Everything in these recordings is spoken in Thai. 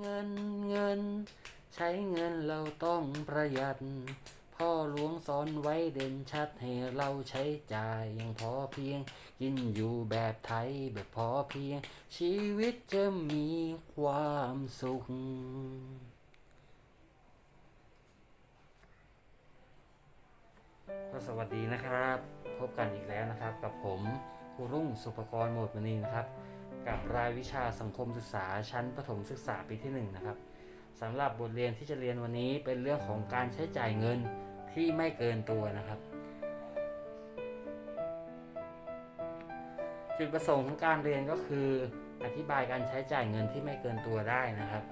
เงินเงิน ใช้เงินเราต้องประหยัด พ่อหลวงสอนไว้เด่นชัดให้เราใช้จ่ายอย่างพอเพียง กินอยู่แบบไทยแบบพอเพียง ชีวิตจะมีความสุข ก็สวัสดีนะครับ พบกันอีกแล้วนะครับ กับผมครูรุ่งสุภกรหมดมณีนะครับ กับรายวิชาสังคมศึกษาชั้นประถมศึกษาปีที่ 1 นะครับสำหรับบทเรียนที่จะเรียนวันนี้เป็นเรื่องของการใช้จ่ายเงินที่ไม่เกินตัวนะครับ จุดประสงค์ของการเรียนก็คือ อธิบายการใช้จ่ายเงินที่ไม่เกินตัวได้นะครับ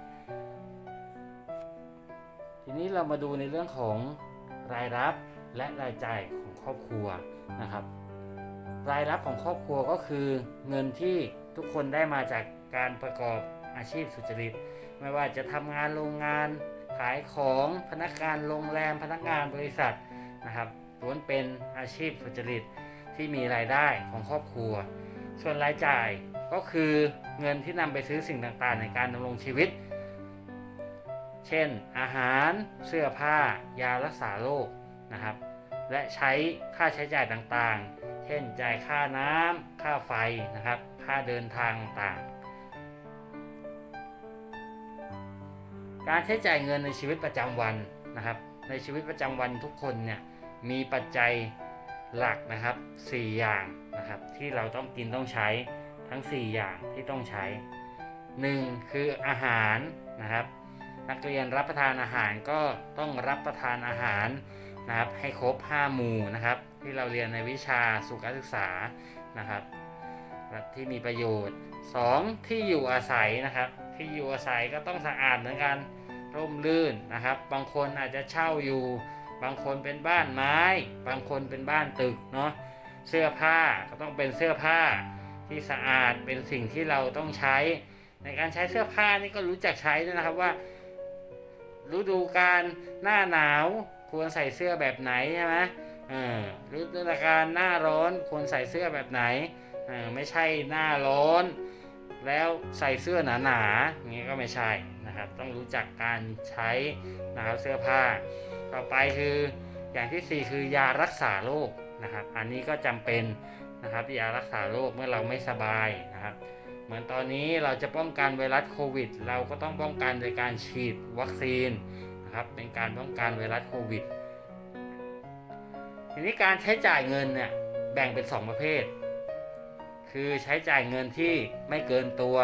ทีนี้เรามาดูในเรื่องของรายรับและรายจ่ายของครอบครัวนะครับ รายรับของครอบครัวก็คือเงินที่ ทุกคนได้มาจากการประกอบอาชีพสุจริต ไม่ว่าจะทำงานโรงงานขายของพนักงานโรงแรมพนักงานบริษัทนะครับล้วนเป็นอาชีพสุจริตที่มีรายได้ของครอบครัว ส่วนรายจ่ายก็คือเงินที่นำไปซื้อสิ่งต่างๆ ในการดำรงชีวิต เช่น อาหารเสื้อผ้า ยารักษาโรคนะครับ และใช้ค่าใช้จ่ายต่างๆ ช่นจ่ายค่าน้ำค่าไฟนะครับ ค่าเดินทางต่าง การใช้จ่ายเงินในชีวิตประจำวันนะครับ ในชีวิตประจำวันทุกคนเนี่ยมีปัจจัยหลักนะครับ 4 อย่างนะครับ ที่เราต้องกินต้องใช้ทั้ง 4 อย่างที่ต้องใช้ 1. คืออาหารนะครับ นักเรียนรับประทานอาหารก็ต้องรับประทานอาหารนะครับ ให้ครบ 5 หมู่นะครับ ที่เราเรียนในวิชาสุขศึกษานะครับที่มีประโยชน์ 2. ที่อยู่อาศัยนะครับ ที่อยู่อาศัยก็ต้องสะอาดเหมือนกันร่มรื่นนะครับ บางคนอาจจะเช่าอยู่ บางคนเป็นบ้านไม้ บางคนเป็นบ้านตึกเนาะเสื้อผ้าก็ต้องเป็นเสื้อผ้าที่สะอาดเป็นสิ่งที่เราต้องใช้ ในการใช้เสื้อผ้านี่ก็รู้จักใช้ด้วยนะครับว่าฤดูการหน้าหนาวควรใส่เสื้อแบบไหนใช่ไหม ฤดูการหน้าร้อนควรใส่เสื้อแบบไหนเออไม่ใช่หน้าร้อน แล้วใส่เสื้อหนาๆอย่างนี้ก็ไม่ใช่นะครับ ต้องรู้จักการใช้นะครับเสื้อผ้า ต่อไปคืออย่างที่ 4 คือยารักษาโรคนะครับ อันนี้ก็จำเป็นนะครับยารักษาโรคเมื่อเราไม่สบายนะครับ เหมือนตอนนี้เราจะป้องกันไวรัสโควิด เราก็ต้องป้องกันโดยการฉีดวัคซีนนะครับเป็นการป้องกันไวรัสโควิด ทีนี้การใช้จ่ายเงินเนี่ยแบ่งเป็น 2 ประเภท คือใช้จ่ายเงินที่ไม่เกินตัว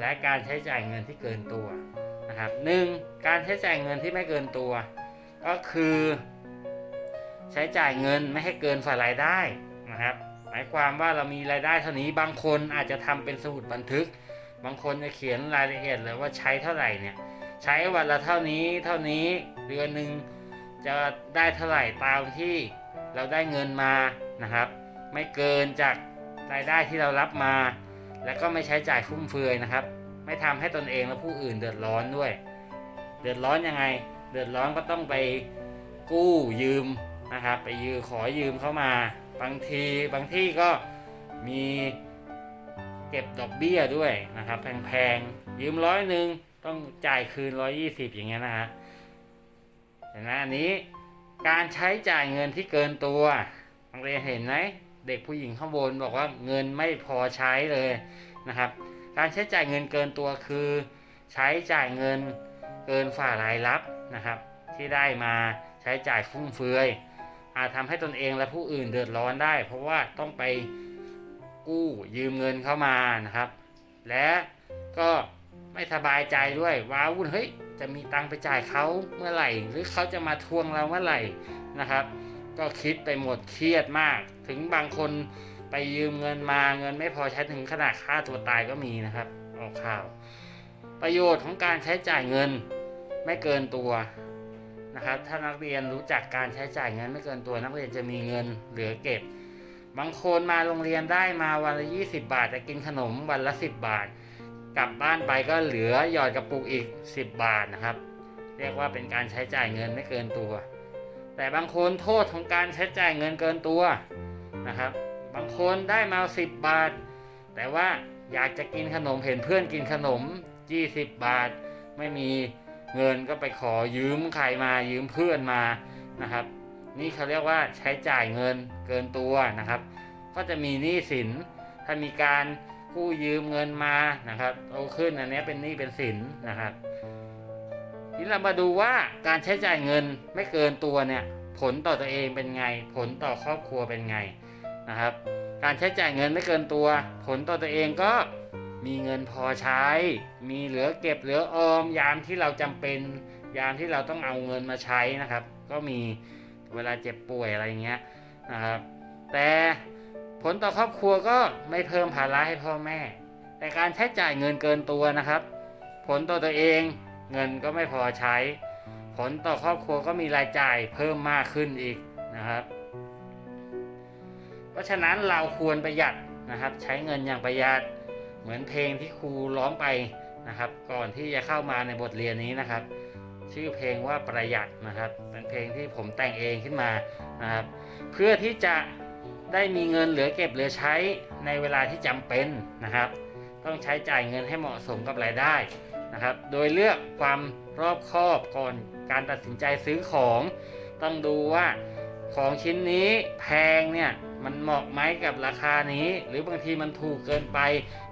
และการใช้จ่ายเงินที่เกินตัวนะครับหนึ่งการใช้จ่ายเงินที่ไม่เกินตัว ก็คือ ใช้จ่ายเงินไม่ให้เกินฝ่ารายได้นะครับ หมายความว่าเรามีรายได้เท่านี้บางคนอาจจะทำเป็นสมุดบันทึก บางคนจะเขียนรายละเอียดเลยว่าใช้เท่าไหร่เนี่ยใช้วันละเท่านี้เท่านี้เดือนหนึ่ง จะได้เท่าไหร่ตามที่เราได้เงินมานะครับ ไม่เกินจากรายได้ที่เรารับมา แล้วก็ไม่ใช้จ่ายฟุ่มเฟือยนะครับ ไม่ทำให้ตนเองและผู้อื่นเดือดร้อนด้วย เดือดร้อนยังไง เดือดร้อนก็ต้องไปกู้ยืมนะครับ ไปยืมขอยืมเข้ามา บางทีบางที่ก็มีเก็บดอกเบี้ยด้วยนะครับ แพงๆยืมร้อยหนึ่งต้องจ่ายคืนร้อยยี่สิบอย่างเงี้ยนะฮะ เห็นไหมอันนี้การใช้จ่ายเงินที่เกินตัวนักเรียนเห็นไหมเด็กผู้หญิงข้างบนบอกว่าเงินไม่พอใช้เลยนะครับ การใช้จ่ายเงินเกินตัวคือ ใช้จ่ายเงินเกินฝ่ารายรับนะครับ ที่ได้มาใช้จ่ายฟุ่มเฟือย อาจทำให้ตนเองและผู้อื่นเดือดร้อนได้ เพราะว่าต้องไปกู้ยืมเงินเข้ามานะครับ และก็ไม่สบายใจด้วยว้าวุ่นเฮ้ย จะมีตังไปจ่ายเขาเมื่อไหร่ หรือเขาจะมาทวงเราเมื่อไหร่นะครับ ก็คิดไปหมดเครียดมาก ถึงบางคนไปยืมเงินมาเงินไม่พอใช้ถึงขนาดฆ่าตัวตายก็มีนะครับออกข่าว ประโยชน์ของการใช้จ่ายเงินไม่เกินตัวนะครับ ถ้านักเรียนรู้จักการใช้จ่ายเงินไม่เกินตัว นักเรียนจะมีเงินเหลือเก็บ บางคนมาโรงเรียนได้มาวันละ 20 บาท แต่กินขนมวันละ 10 บาท กลับบ้านไปก็เหลือหยอดกระปุกอีก 10 บาทนะครับ เรียกว่าเป็นการใช้จ่ายเงินไม่เกินตัว แต่บางคนโทษของการใช้จ่ายเงินเกินตัวนะครับ บางคนได้มา 10 บาท แต่ว่าอยากจะกินขนมเห็นเพื่อนกินขนม20บาท ไม่มีเงินก็ไปขอยืมใครมายืมเพื่อนมานะครับ นี่เขาเรียกว่าใช้จ่ายเงินเกินตัวนะครับ ก็จะมีหนี้สินถ้ามีการ กู้ยืมเงินมานะครับโตขึ้นอันนี้เป็นหนี้เป็นสินนะครับทีนี้เรามาดูว่าการใช้จ่ายเงินไม่เกินตัวเนี่ยผลต่อตัวเองเป็นไง ผลต่อครอบครัวเป็นไงนะครับ การใช้จ่ายเงินไม่เกินตัว ผลต่อตัวเองก็มีเงินพอใช้ มีเหลือเก็บเหลือออมยามที่เราจำเป็น ยามที่เราต้องเอาเงินมาใช้นะครับ ก็มีเวลาเจ็บป่วยอะไรเงี้ยนะครับ แต่ ผลต่อครอบครัวก็ไม่เพิ่มภาระให้พ่อแม่ แต่การใช้จ่ายเงินเกินตัวนะครับ ผลต่อตัวเองเงินก็ไม่พอใช้ ผลต่อครอบครัวก็มีรายจ่ายเพิ่มมากขึ้นอีกนะครับ เพราะฉะนั้นเราควรประหยัดนะครับ ใช้เงินอย่างประหยัดเหมือนเพลงที่ครูร้องไปนะครับ ก่อนที่จะเข้ามาในบทเรียนนี้นะครับ ชื่อเพลงว่าประหยัดนะครับ เป็นเพลงที่ผมแต่งเองขึ้นมานะครับ เพื่อที่จะ ได้มีเงินเหลือเก็บเหลือใช้ในเวลาที่จำเป็นนะครับ ต้องใช้จ่ายเงินให้เหมาะสมกับรายได้นะครับ โดยเลือกความรอบคอบก่อนการตัดสินใจซื้อของ ต้องดูว่าของชิ้นนี้แพงเนี่ยมันเหมาะไหมกับราคานี้ หรือบางทีมันถูกเกินไป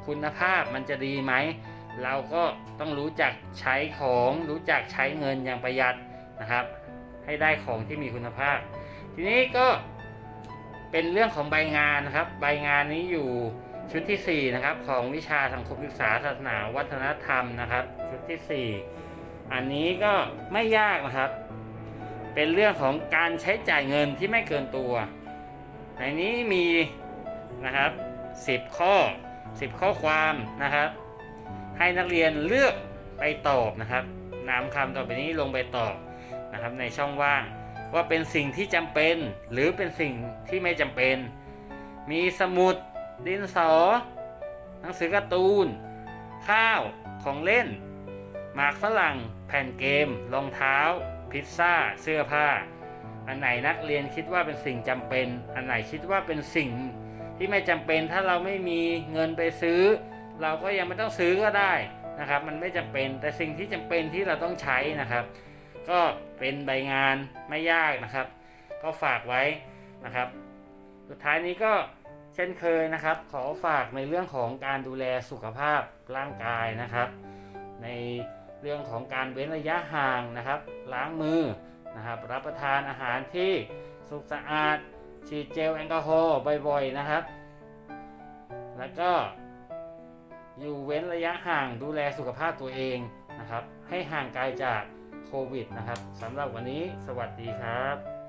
คุณภาพมันจะดีไหม เราก็ต้องรู้จักใช้ของรู้จักใช้เงินอย่างประหยัดนะครับ ให้ได้ของที่มีคุณภาพ ทีนี้ก็ เป็นเรื่องของใบงานนะครับ ใบงานนี้อยู่ชุดที่ 4 นะครับ ของวิชาสังคมศึกษาศาสนาวัฒนธรรมนะครับ ชุดที่ 4 อันนี้ก็ไม่ยากนะครับ เป็นเรื่องของการใช้จ่ายเงินที่ไม่เกินตัว ในนี้มีนะครับ 10 ข้อ 10 ข้อความนะครับ ให้นักเรียนเลือกไปตอบนะครับนำคำต่อไปนี้ลงไปตอบนะครับในช่องว่าง ว่าเป็นสิ่งที่จำเป็น หรือเป็นสิ่งที่ไม่จำเป็น มีสมุด ดินสอ หนังสือการ์ตูน ข้าวของเล่น หมากฝรั่ง แผ่นเกม รองเท้า พิซซ่า เสื้อผ้า อันไหนนักเรียนคิดว่าเป็นสิ่งจำเป็น อันไหนคิดว่าเป็นสิ่งที่ไม่จำเป็น ถ้าเราไม่มีเงินไปซื้อ เราก็ยังไม่ต้องซื้อก็ได้นะครับ มันไม่จำเป็น แต่สิ่งที่จำเป็นที่เราต้องใช้นะครับ ก็เป็นใบงานไม่ยากนะครับ ก็ฝากไว้นะครับ สุดท้ายนี้ก็เช่นเคยนะครับ ขอฝากในเรื่องของการดูแลสุขภาพร่างกายนะครับ ในเรื่องของการเว้นระยะห่างนะครับ ล้างมือนะครับ รับประทานอาหารที่สุขสะอาด ฉีดเจลแอลกอฮอล์บ่อยๆนะครับ แล้วก็อยู่เว้นระยะห่างดูแลสุขภาพตัวเองนะครับ ให้ห่างไกลจาก โควิดนะครับสำหรับวันนี้สวัสดีครับ